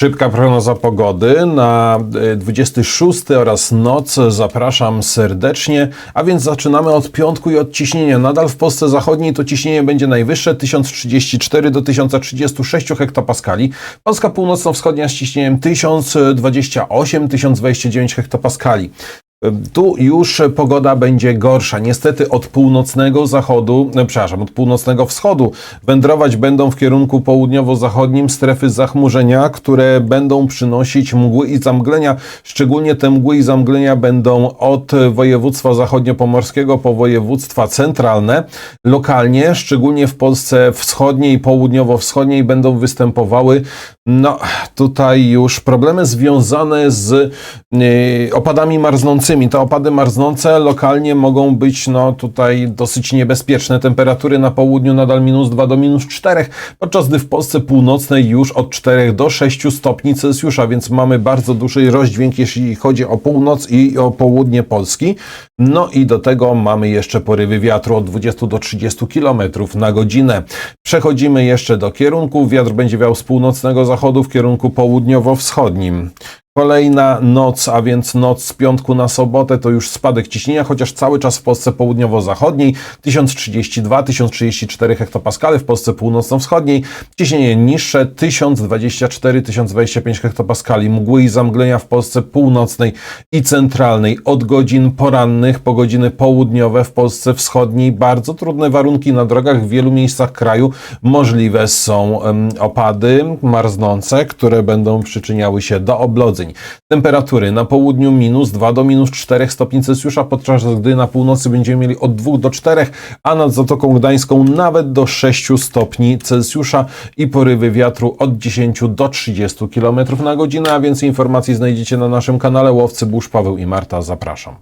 Szybka prognoza pogody na e, 26 oraz noc zapraszam serdecznie, a więc zaczynamy od piątku i od ciśnienia. Nadal w Polsce Zachodniej to ciśnienie będzie najwyższe 1034 do 1036 hektopaskali. Polska Północno-Wschodnia z ciśnieniem 1028-1029 hektopaskali. Tu już pogoda będzie gorsza. Niestety od północnego zachodu, przepraszam, od północnego wschodu wędrować będą w kierunku południowo-zachodnim strefy zachmurzenia, które będą przynosić mgły i zamglenia. Szczególnie te mgły i zamglenia będą od województwa zachodniopomorskiego po województwa centralne. Lokalnie, szczególnie w Polsce wschodniej i południowo-wschodniej będą występowały no tutaj już problemy związane z yy, opadami marznącymi. Te opady marznące lokalnie mogą być no tutaj dosyć niebezpieczne. Temperatury na południu nadal minus 2 do minus 4, podczas gdy w Polsce północnej już od 4 do 6 stopni Celsjusza, więc mamy bardzo duży rozdźwięk, jeśli chodzi o północ i o południe Polski. No i do tego mamy jeszcze porywy wiatru od 20 do 30 km na godzinę. Przechodzimy jeszcze do kierunku. Wiatr będzie wiał z północnego zachodu w kierunku południowo-wschodnim. Kolejna noc, a więc noc z piątku na sobotę to już spadek ciśnienia, chociaż cały czas w Polsce południowo-zachodniej 1032-1034 hektopaskale, w Polsce północno-wschodniej ciśnienie niższe 1024-1025 hektopaskali, mgły i zamglenia w Polsce północnej i centralnej od godzin porannych po godziny południowe w Polsce wschodniej. Bardzo trudne warunki na drogach w wielu miejscach kraju. Możliwe są opady marznące, które będą przyczyniały się do oblodzeń. Temperatury na południu minus 2 do minus 4 stopni Celsjusza, podczas gdy na północy będziemy mieli od 2 do 4, a nad Zatoką Gdańską nawet do 6 stopni Celsjusza i porywy wiatru od 10 do 30 km na godzinę, a więcej informacji znajdziecie na naszym kanale Łowcy Burz Paweł i Marta. Zapraszam.